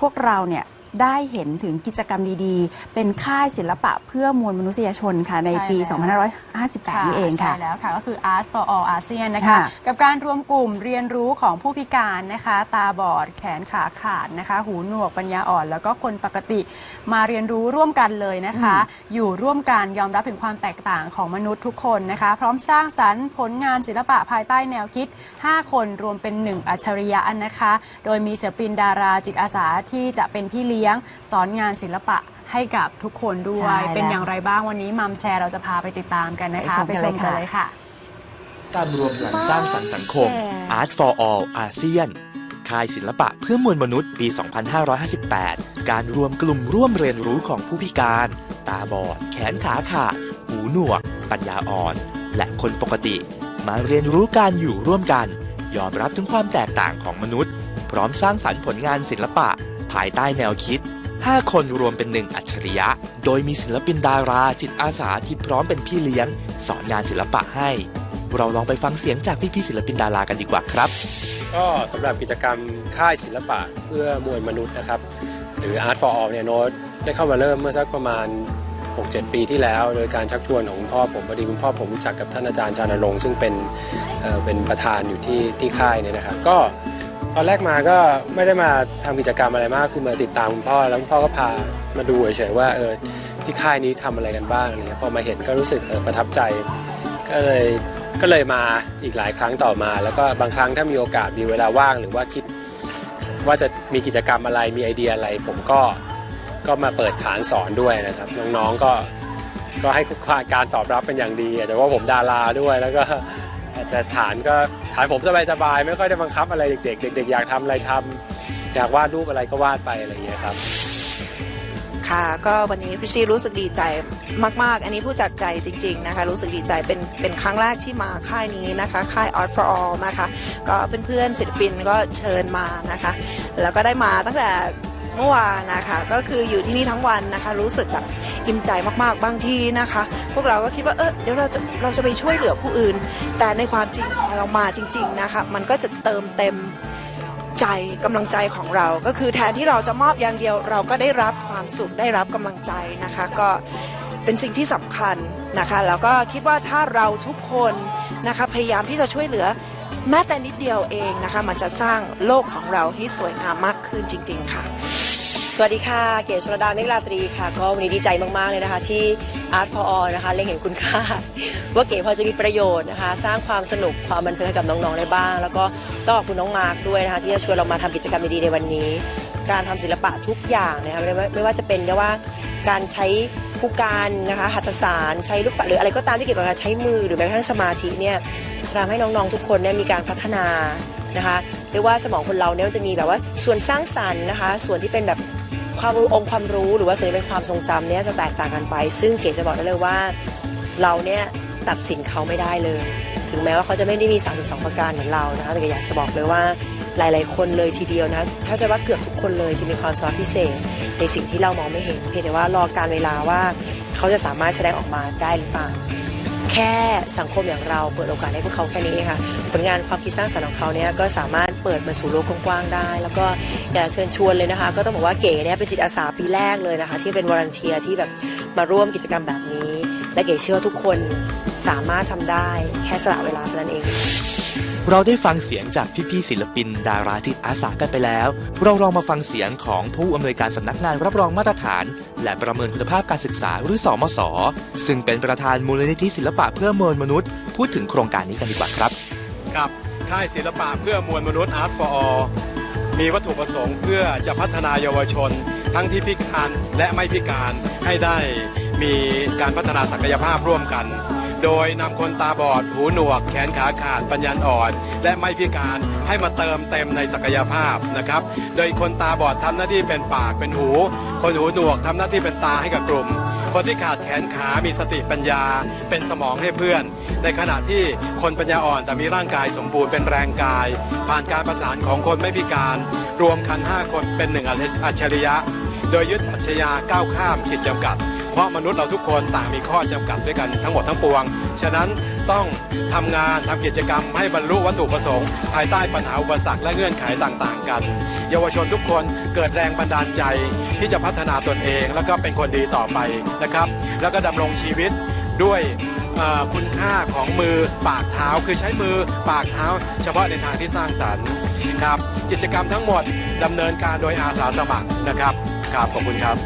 พวกเราเนี่ย ได้เห็นถึงกิจกรรมดีๆ เป็นค่ายศิลปะเพื่อมวลมนุษยชนค่ะในปีใช่แล้ว2558 นี่เองค่ะ ใช่แล้วค่ะ ก็คือ Art for All ASEAN นะคะ ค่ะกับการรวมกลุ่มเรียนรู้ของผู้พิการนะคะ ตาบอดแขนขาขาดนะคะ หูหนวกปัญญาอ่อน แล้วก็คนปกติมาเรียนรู้ร่วมกันเลยนะคะ อยู่ร่วมกันยอมรับถึงความแตกต่างของมนุษย์ทุกคนนะคะ พร้อมสร้างสรรค์ผลงานศิลปะภายใต้แนวคิด 5 คนรวมเป็น 1 อัจฉริยะนะคะ โดยมีศิลปินดาราจิตอาสาที่จะเป็นพี่เลี้ยงสอนงานศิลปะให้กับทุกคนด้วใช่ย แล้วเป็นอย่างไรบ้างวันนี้มัมแชร์เราจะพาไปติดตามกันนะคะไปชมกันเลยค่ะกันเลยค่ะ การรวมพลังสร้างสรรค์สังคม Art for All อาเซียน ค่ายศิลปะเพื่อมวลมนุษย์ปี 2558 การรวมกลุ่มร่วมเรียนรู้ของผู้พิการ ตาบอด แขนขาขาด หูหนวก ปัญญาอ่อน และคนปกติ มาเรียนรู้การอยู่ร่วมกัน ยอมรับถึงความแตกต่างของมนุษย์ พร้อมสร้างสรรค์ผลงานศิลปะ ภายใต้แนวคิด 5 คนรวมเป็นหนึ่งอัจฉริยะ โดยมีศิลปินดาราจิตอาสาที่พร้อมเป็นพี่เลี้ยง สอนงานศิลปะให้ เราลองไปฟังเสียงจากพี่ๆศิลปินดารากันดีกว่าครับ ก็สำหรับกิจกรรมค่ายศิลปะเพื่อมวลมนุษย์นะครับ หรือ Art for All เนี่ยโน้ตได้เข้ามาเริ่มเมื่อสักประมาณ 6-7 ปีที่แล้ว โดยการชักชวนของคุณพ่อผมพอดีคุณพ่อผมรู้จักกับท่านอาจารย์ชานรงค์ซึ่งเป็นเอ่อเป็นประธานอยู่ที่ที่ค่ายเนี่ยนะครับก็ ตอนแรกมาก็ไม่ได้มาทำกิจกรรมอะไรมาก คือมาติดตามคุณพ่อแล้วคุณพ่อก็พามาดูเฉยๆว่าเออที่ค่ายนี้ทำอะไรกันบ้างอะไรเงี้ยพอมาเห็นก็รู้สึกเออประทับใจ ก็เลยก็เลยมาอีกหลายครั้งต่อมา แล้วก็บางครั้งถ้ามีโอกาสมีเวลาว่าง หรือว่าคิดว่าจะมีกิจกรรมอะไรมีไอเดียอะไร ผมก็ก็มาเปิดฐานสอนด้วยนะครับน้องๆก็ก็ให้การตอบรับเป็นอย่างดีแต่ว่าผมดาราด้วยแล้วก็ แต่ฐานก็ฐานผมสบายๆไม่ค่อยได้บังคับอะไรเด็กๆเด็กๆอยากทำอะไรทำอยากวาดรูปอะไรก็วาดไปอะไรอย่างเงี้ยครับ ค่ะก็วันนี้พี่ชีรู้สึกดีใจมาก ๆ อันนี้พูดจากใจจริง ๆ นะคะ รู้สึกดีใจเป็นเป็นครั้งแรกที่มาค่ายนี้นะคะ ค่าย Art for All นะคะ ก็เพื่อนๆศิลปินก็เชิญมานะคะ แล้วก็ได้มาตั้งแต่ เมื่อวานนะคะ ก็คืออยู่ที่นี่ทั้งวันนะคะ รู้สึกแบบอิ่มใจมากๆบางทีนะคะ พวกเราก็คิดว่าเออเดี๋ยวเราจะเราจะไปช่วยเหลือผู้อื่น แต่ในความจริงพอเรามาจริง ๆนะคะ มันก็จะเติมเต็มใจกำลังใจของเรา ก็คือแทนที่เราจะมอบอย่างเดียว เราก็ได้รับความสุขได้รับกำลังใจนะคะ ก็เป็นสิ่งที่สำคัญนะคะแล้วก็คิดว่าถ้าเราทุกคนนะคะพยายามที่จะช่วยเหลือ แม้แต่นิดเดียวเองนะคะ มันจะสร้างโลกของเราให้สวยงามมากขึ้นจริง ๆ ค่ะ วัสดีค่ะ เก๋ชลดาเมฆราตรีค่ะ ก็วันนี้ดีใจมาก ๆ เลยนะคะ ที่ Art for All นะคะเล็งเห็นคุณค่า ว่าเก๋พอจะมีประโยชน์นะคะ สร้างความสนุกความบันเทิงให้กับน้อง ๆ ได้บ้าง แล้วก็ต้องขอบคุณน้องมาร์คด้วยนะคะ ที่จะชวนเรามาทำกิจกรรมดี ๆ ในวันนี้ การทำศิลปะทุกอย่างนะคะไม่ว่าจะเป็นเรียกว่าการใช้ผู้การนะคะหัตถสารใช้ลูกปัดหรืออะไรก็ตามที่เกี่ยวกับการใช้มือหรือแม้กระทั่งสมาธิเนี่ยจะทำให้น้องๆทุกคนเนี่ยมีการพัฒนานะคะเรียกว่าสมองคนเราเนี่ยจะมีแบบว่าส่วนสร้างสรรค์นะคะ ส่วนที่เป็นแบบ ความรู้องค์ความรู้หรือว่าส่วนที่เป็นความทรงจำเนี่ยจะแตกต่างกันไป ซึ่งเก๋จะบอกได้เลยว่า เราเนี่ยตัดสินเขาไม่ได้เลย ถึงแม้ว่าเขาจะไม่ได้มี 32 ประการเหมือนเรานะคะแต่ก็อยากจะบอกเลยว่าหลาย ๆ คนเลยทีเดียวนะถ้าจะว่าเกือบทุกคนเลยจะมีความสามารถพิเศษ ในสิ่งที่เรามองไม่เห็นเพียงแต่ว่ารอการเวลาว่า เขาจะสามารถแสดงออกมาได้หรือเปล่า แค่สังคมอย่างเราเปิดโอกาสให้พวกเขาแค่นี้เองค่ะ ผลงานความคิดสร้างสรรค์ของเขาเนี่ยก็สามารถเปิดมาสู่โลกกว้างๆได้ แล้วก็อยากเชิญชวนเลยนะคะ ก็ต้องบอกว่าเก๋เนี่ยเป็นจิตอาสาปีแรกเลยนะคะ ที่เป็นวอร์เนเทียที่แบบมาร่วมกิจกรรมแบบนี้ และเก๋เชื่อทุกคนสามารถทำได้แค่สละเวลาเท่านั้นเอง เราได้ฟังเสียงจากพี่ๆศิลปิน ดาราจิตอาสากันไปแล้ว เราลองมาฟังเสียงของผู้อำนวยการสำนักงานรับรองมาตรฐาน และประเมินคุณภาพการศึกษาหรือสอมสซึ่งเป็นประธานมูลนิธิศิลปะเพื่อมวลมนุษย์ พูดถึงโครงการนี้กันดีกว่าครับกับค่ายศิลปะเพื่อมวลมนุษย์ Art for All มีวัตถุประสงค์เพื่อจะพัฒนาเยาวชน ทั้งที่พิการและไม่พิการให้ได้มีการพัฒนาศักยภาพร่วมกัน โดยนำคนตาบอด หูหนวก แขนขาขาดปัญญาอ่อน และไม่พิการให้มาเติมเต็มในศักยภาพนะครับ โดยคนตาบอดทำหน้าที่เป็นปากเป็นหู คนหูหนวกทำหน้าที่เป็นตาให้กับกลุ่มคนที่ขาดแขนขา มีสติปัญญา เป็นสมองให้เพื่อน ในขณะที่คนปัญญาอ่อนแต่มีร่างกายสมบูรณ์เป็นแรงกาย ผ่านการประสานของคนไม่พิการ รวมกัน 5 คนเป็นหนึ่งอัจฉริยะ โดยยึดอัจฉริยะก้าวข้ามขีดจำกัด เพราะมนุษย์เราทุกคนต่างมีข้อจำกัดด้วยกันทั้งหมดทั้งปวง ฉะนั้นต้องทำงานทำกิจกรรมให้บรรลุวัตถุประสงค์ ภายใต้ปัญหาอุปสรรคและเงื่อนไขต่างๆ กัน เยาวชนทุกคนเกิดแรงบันดาลใจที่จะพัฒนาตนเอง แล้วก็เป็นคนดีต่อไปนะครับ แล้วก็ดำรงชีวิตด้วยคุณค่าของมือปากเท้าคือใช้มือปากเท้า เฉพาะในทางที่สร้างสรรค์ครับกิจกรรมทั้งหมดดำเนินการโดยอาสาสมัครนะครับครับขอบคุณครับ